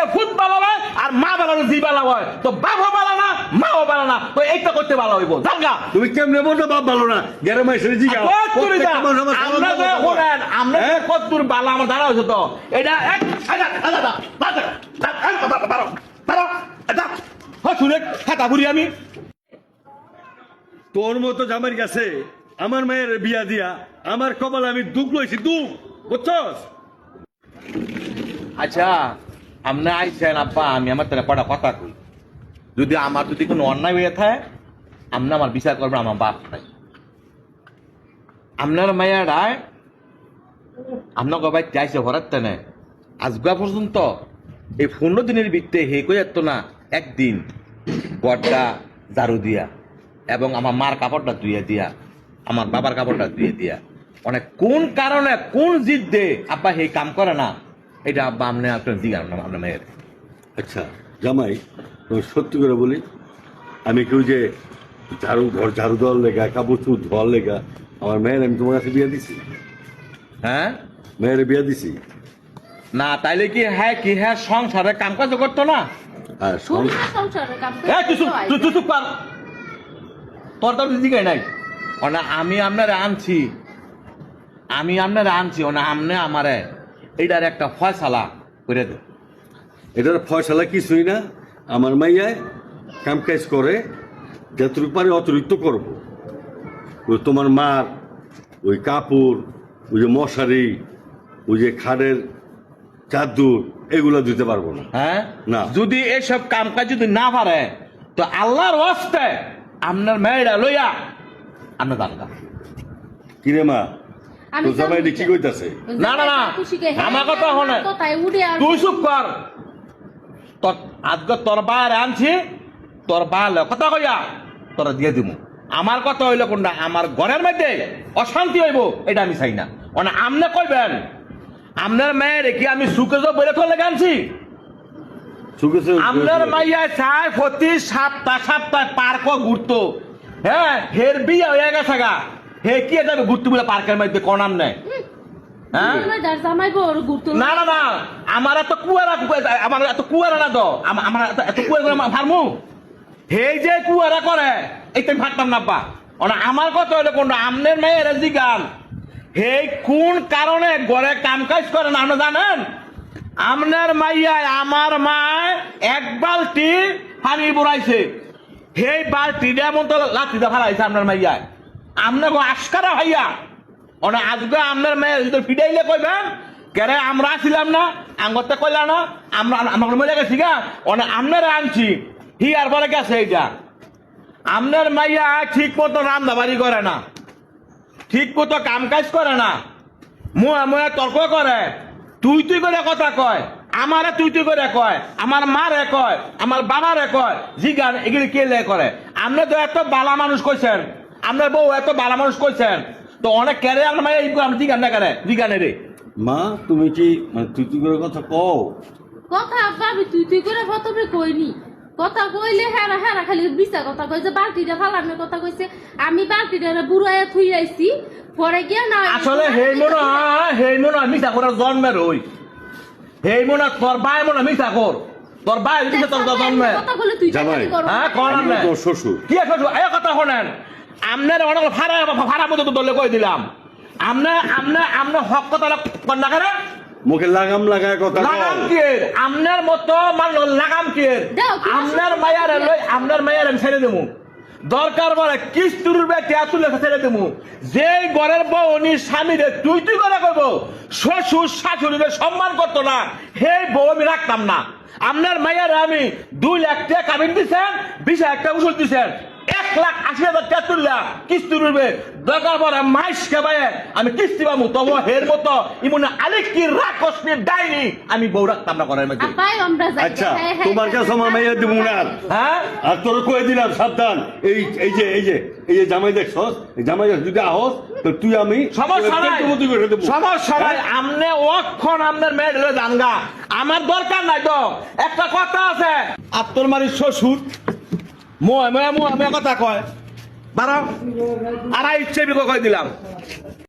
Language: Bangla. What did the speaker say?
হলে ফুট ভালো হয় আর মা বানালে জি ভালো হয় তো বাপও ভালো না মাও ভালো না তো এইটা করতে ভালো হইব জানগা তুমি কেমনে বলছো বাপ ভালো না জিগা কত্তুরি যা। আমরা তো শোনেন, আমরা হ্যাঁ? বালা আমার দাঁড়া হয়েছে তো এটা এক আদা, আদা, আদা, আমি তোর মতো জামাইর কাছে আমার মায়ের বিয়া দিয়া আমার কপালে আমি দুঃখ লইছি দুঃখ বুঝছস আচ্ছা আপনি আইছেন আব্বা, আমি আমার তাহলে কটা কথা কই। যদি আমার যদি কোনো অন্যায় হয়ে থাকে আপনি আমার বিচার করবেন আমার বাপ নাই। আপনার মায়েরায় আপনার গবাই চাইছে হরাত তেনে। আজগা পর্যন্ত এই পনেরো দিনের ভিত্তে হে কই যেত না, একদিন গড্ডা ঝাড়ু দিয়া, এবং আমার মার কাপড়টা ধুয়ে দিয়া, আমার বাবার কাপড়টা ধুয়ে দিয়া। অনেক কোন কারণে, কোন জিদ্দে আব্বা হে কাম করে না এটা আব্বা আপনি আপনার জিগান না আপনার মেয়ের আচ্ছা জামাই তুমি সত্যি করে বলি আমি কেউ যে ঝাড়ু ঘর ঝাড়ু দেওয়ার লেখা কাপড় চুপ ধোয়ার লেগা আমার মেয়ের আমি তোমার কাছে বিয়ে দিছি। হ্যাঁ? মেয়ের বিয়ে দিছি। না তাইলে কি হ্যাঁ কি হ্যাঁ সংসারে কাম কাজ করতো না তোর তোর দিকে নাই। অনা আমি আপনার আনছি। আমি আপনারে আনছি অনা আমনে আমারে। এইটার একটা ফয়সালা করে দে। এটার ফয়সালা কিছুই না? আমার মাইয়ায় কাম কাজ করে যতটুকু পারে অতিরিক্ত করব। ওই তোমার মার ওই কাপড় ওই যে মশারি ওই যে খাড়ের চাদর এগুলো দিতে পারব না। হ্যাঁ? না। যদি এসব কাম কাজ যদি না পারে তো আল্লাহর ওয়াস্তে আপনার মেয়েরা লইয়া আপনার দাঙ্গা কিরে মা? আমি তোর জামাই কি কইতাছে? না, না, না। হ্যাঁ, আমার কথা শোনে। কথায় উড়ে আর তুই চুপ কর। তোর আজকে তোর বাইরে আনছি তোর বাইরে কথা কইয়া তোরা দিয়ে দিব আমার কথা হইল কোনটা? আমার ঘরের মধ্যে অশান্তি হইব এটা আমি চাই না। মানে আমনে কইবেন আপনার মেয়ের কি আমি সুখে তো বেড়ে তোলে আনছি আপনার মাইয়া চায় প্রতি সাতটা সাতটা পার্ক ঘুরতো। হ্যাঁ হের বিয়ে হয়ে গেছে গা। হে কি যাবে ঘুরতে বলে পার্কের মধ্যে কনাম নেই? হ্যাঁ? আমার না না না এত কুয়ারা আমার এত কুয়ারা না তো আমার এত- এত কুয়ারা করে ফার্মু। হেই যে কুয়ারা করে এই তো ভাবতাম না বা ওনা আমার কথা হলো কোনটা? আমনের মেয়ের জিগান। হেই কোন কারণে ঘরে কাম কাজ করে না আপনি জানেন? আমনের মাইয়ায় আমার মায় এক বালতি পানি বুড়াইছে। সেই বালতিটা মতো লাঠিটা ফালাইছে আপনার মাইয়ায়। আপনাকে আস্কারা ভাইয়া অনে আজকে আপনার মেয়ে যদি ফিডাইলে কইবেন কেরে আমরা ছিলাম না, আঙ্গতে কইলা না, আমরা আমার মরে গেছি গা, অনে আপনারা আনছি, হি আর পরে গেছে এইটা। আপনার মাইয়া ঠিক মতো রান্না বাড়ি করে না, ঠিক মতো কাম কাজ করে না, মুয়া মুয়া তর্ক করে, তুই তুই করে কথা কয়, আমারে তুই তুই করে কয়, আমার মারে কয়, আমার বাবারে কয়, জিগান এগুলি কে লে করে। আপনি তো এত বালা মানুষ কইছেন আপনার বউ এত বালা মানুষ কইছেন তো অনেক কেড়ে আপনার আমি জিগান না জিগানে রে। মা তুমি কি মানে তুই তুই করে কথা কও? কথা ভাবি তুই তুই করে প্রথমে কইনি। কথা কইলে হেরা হেরা খালি বিছা কথা কই যে বালতিটা ফালানোর কথা কইছে। আমি বালতিটা বুড়াইয়া থুই আইছি পরে গিয়া না আসলে হেই মনে হয় হেই মনে হয় করার জন্মের ওই হেই মনে তোর বাই মনে কর। তোর বাই তোর জন্মে। কথা বলে তুই হ্যাঁ কর আমি তোর শ্বশুর। কি আছে এই কথা শোনেন। আপনার অনেক ভাড়া ভাড়া মতো তো দলে কই দিলাম। আমনে আমনে আমনে হক কথা কন্যা করে মুখে লাগাম লাগায় কথা লাগাম কি আমনের মতো মান লাগাম কি আমনের মায়ার লই আমনের মায়ার আমি ছেড়ে দেবো। দরকার বলে কিস্তুর বে তেঁতুলে ছেড়ে দেবো। যেই ঘরের বউ উনি স্বামীরে তুই তুই করে করব শ্বশুর শাশুড়িরে সম্মান করতো না হে বউ আমি রাখতাম না। আপনার মায়ের আমি দুই লাখ টাকা কাবিন দিছেন বিশ হাজার টাকা উসুল দিছেন। এক লাখ আশি হাজার টাকা তুললা কিস্তি রুবে দরকার পরে মাইস খাবায়। আমি কিস্তি পাবো তবু হের মতো। ইমনে আলেক কি রাক্ষসের ডাইনি। আমি বউ রাখতাম না ঘরের মধ্যে। আপাই আমরা যাই। আচ্ছা হ্যাঁ, হ্যাঁ, তোমার কাছে আমার মাইয়া দিব না। হ্যাঁ? আর তোর কয়ে দিলাম সাবধান। এই এই যে এই যে এই যে জামাই দেখছস? এই জামাই দেখ যদি আহস তো তুই আমি সমস্যা নাই। সমস্যা নাই। হ্যাঁ? আমনে অক্ষণ আমনের মেয়ে ঢেলে জানগা। আমার দরকার নাই তো। একটা কথা আছে। আর তোর মারি শ্বশুর? মই মই কথা কয়। বারো আড়াই ইচ্ছে বিকো দিলাম।